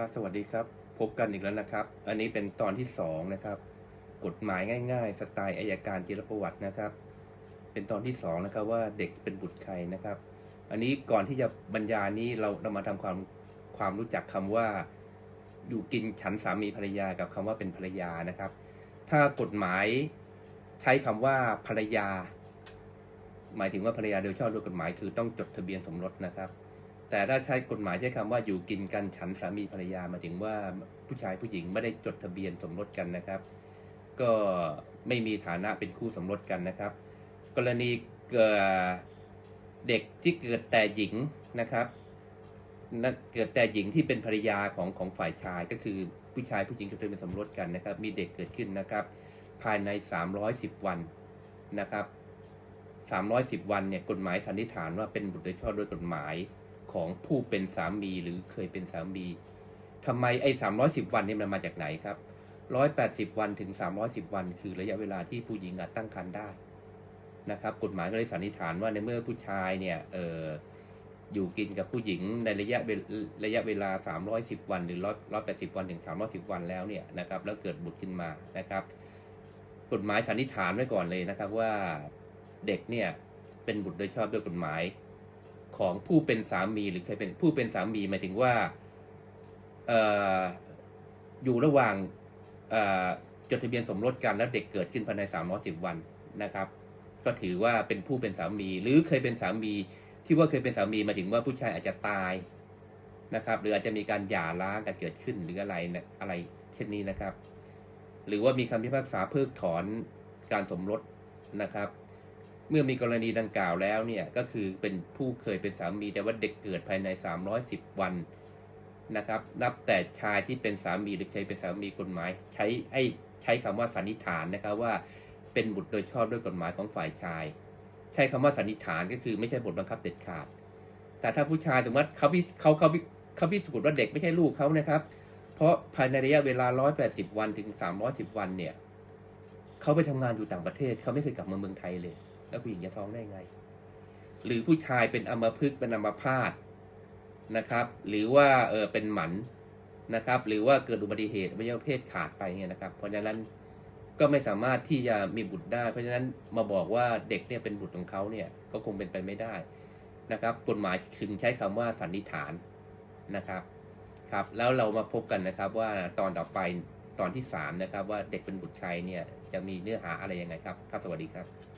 ครับสวัสดีครับ พบกันอีกแล้วนะครับ อันนี้เป็นตอนที่สองนะครับ กฎหมายง่ายๆ สไตล์อายการจิรประวัตินะครับ เป็นตอนที่สองนะครับว่าเด็กเป็นบุตรใครนะครับ อันนี้ก่อนที่จะบรรยายนี้เราเรามาทำความความรู้จักคำว่า อยู่กินฉันสามีภรรยากับคำว่าเป็นภรรยานะครับ ถ้ากฎหมายใช้คำว่าภรรยา หมายถึงว่าภรรยาโดยชอบด้วยกฎหมายคือต้องจดทะเบียนสมรสนะครับ แต่ถ้าใช้กฎหมายใช้คำว่าอยู่กินกันฉันสามีภรรยามาถึงว่าผู้ชายผู้หญิงไม่ได้จดทะเบียนสมรสกันนะครับ ก็ไม่มีฐานะเป็นคู่สมรสกันนะครับ กรณีเกิดเด็กที่เกิดแต่หญิงนะครับเกิดแต่หญิงที่เป็นภรรยาของของฝ่ายชายก็คือผู้ชายผู้หญิงจดทะเบียนสมรสกันนะครับ มีเด็กเกิดขึ้นนะครับ ภายใน 310 วันนะครับ 310 วันเนี่ยกฎหมายสันนิษฐานว่าเป็นบุตรโดยชอบด้วยกฎหมาย ของผู้เป็นสามีหรือเคยเป็นสามีทำไมไอ้310วันนี่มันมาจากไหนครับ180วันถึง310วัน คือระยะเวลาที่ผู้หญิงอาจตั้งครรภ์ได้นะครับ กฎหมายก็เลยสันนิษฐานว่าในเมื่อผู้ชายเนี่ยเอออยู่กินกับผู้หญิงในระยะเวลระยะเวลา 310 วันหรือ180 วันถึง 310 วันแล้วเนี่ยนะครับแล้วเกิดบุตรขึ้นมานะครับ กฎหมายสันนิษฐานไว้ก่อนเลยนะครับว่าเด็กเนี่ยเป็นบุตรโดยชอบด้วยกฎหมาย ของผู้เป็นสามีหรือเคยเป็นผู้เป็นสามีหมายถึงว่าเอ่ออยู่ระหว่างเอ่อจดทะเบียนสมรสกันแล้วเด็กเกิดขึ้นภายใน310วันนะครับ ก็ถือว่าเป็นผู้เป็นสามี หรือเคยเป็นสามีที่ว่าเคยเป็นสามีหมายถึงว่าผู้ชายอาจจะตายนะครับ หรืออาจจะมีการหย่าร้างกันเกิดขึ้นหรืออะไรนะอะไรเช่นนี้นะครับ หรือว่ามีคำพิพากษาเพิกถอนการสมรสนะครับ เมื่อมีกรณีดังกล่าวแล้วเนี่ยก็คือเป็นผู้เคยเป็นสามีแต่ว่าเด็กเกิดภายใน 310 วันนะครับ นับแต่ชายที่เป็นสามีหรือเคยเป็นสามีกฎหมาย ใช้ให้ใช้คำว่าสันนิษฐานนะครับว่าเป็นบุตรโดยชอบด้วยกฎหมายของฝ่ายชาย ใช้คำว่าสันนิษฐานก็คือไม่ใช่บทบังคับเด็ดขาด แต่ถ้าผู้ชายสมมติเขาพิเขาเขาเขาพิสูจน์ว่าเด็กไม่ใช่ลูกเขานะครับ เพราะภายในระยะเวลา 180 วันถึง 310 วันเนี่ยเขาไปทำงานอยู่ต่างประเทศเขาไม่เคยกลับมาเมืองไทยเลย แล้วผู้หญิงจะท้องได้ไง หรือผู้ชายเป็นอัมพฤกษ์เป็นอัมพาตนะครับ หรือว่าเออเป็นหมันนะครับ หรือว่าเกิดอุบัติเหตุอวัยวะเพศขาดไปเนี่ยนะครับ เพราะฉะนั้นก็ไม่สามารถที่จะมีบุตรได้ เพราะฉะนั้นมาบอกว่าเด็กเนี่ยเป็นบุตรของเขาเนี่ยก็คงเป็นไปไม่ได้นะครับ กฎหมายถึงใช้คำว่าสันนิษฐานนะครับครับ แล้วเรามาพบกันนะครับว่าตอนต่อไปตอนที่สามนะครับว่าเด็กเป็นบุตรใครเนี่ยจะมีเนื้อหาอะไรยังไงครับ ครับสวัสดีครับ